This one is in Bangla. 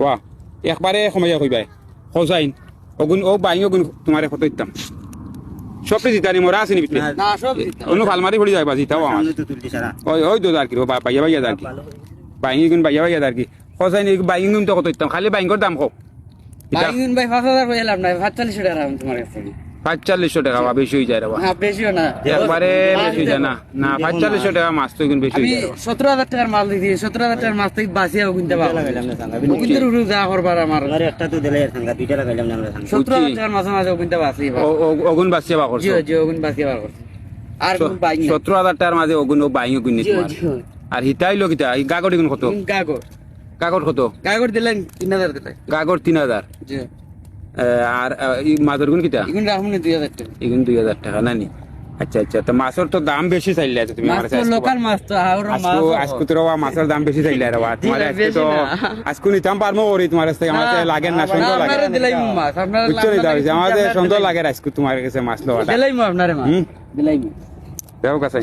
ওয়া একবারে সময় কইবাই সজাইন অগুন ও বাইং অগুন তোমার কত দিতাম সব জিতানি মরা আছে নি ভিতরে না সব অন্য ভালমারি পড়ি যাইবা জিতাও আমার ওই ওই দো আর কি বাইয়া বাইয়া আর কি। বাইং গুণ বাইয়া বাইয়া আর কি। সজাইন বাইং গুন তো কত দিতাম খালি বাইঙ্গর দাম হোক বাইগুন ভাই পাঁচ হাজার করে এলাম না পাঁচচল্লিশ টাকা রাখুন তোমার কাছে। পাঁচচল্লিশশো টাকা বা বেশি হয়ে যায় রে হ্যাঁ বেশিও না। একবারে বেশি হয়ে যায় না। না পাঁচচল্লিশশো টাকা মাছ তো এগুন বেশি আমি হয়ে যায়। সতেরো হাজার টাকার মাল দিয়েছি সতেরো হাজার টাকার মাছ থেকে বাঁচিয়ে কিনতে পারব। কিন্তু রুরু যা করবার আমার। আরে একটা তো দিলে দুইটা লাগাইলাম না আমরা সতেরো হাজার টাকার মাঝে মাঝে কিনতে বাঁচি ও- ও- ওগুন বাঁচিয়ে বা করছ? ওগুন বাঁচিয়ে বার করছি। আর কোন সতেরো হাজার টাকার মাঝে ওগুন ও বাইং জিও আর হিতাইলো কিতা এই গাগর এগুন কত? গাগর। গাগর কত? গাগর দিলেন তিন হাজার দিলেন গাগর তিন হাজার। এ, আর মাছের গুণ কিতা? এগুন দুই হাজার টাকা। নানি আচ্ছা আচ্ছা তো মাছের তো দাম বেশি চাইলে আছে তুমি মাছ তো লোকাল মাছ তো আর মাছ আজকু আজকু তো রওয়া মাছের দাম বেশি চাইলে রে তোমার না, আজকে তো। আজকু নিতাম পারব ওরি তোমার কাছ আমার কাছে লাগে না সুন্দর লাগে। আপনারা দিলাই মাছ আপনারা বুঝছ নি দাও আমাদের সুন্দর লাগে আজকু তোমার কাছে মাছ লওয়াটা। দিলাই মো আপনারে মাছ। হুম? দিলাই মো দেও কাছে।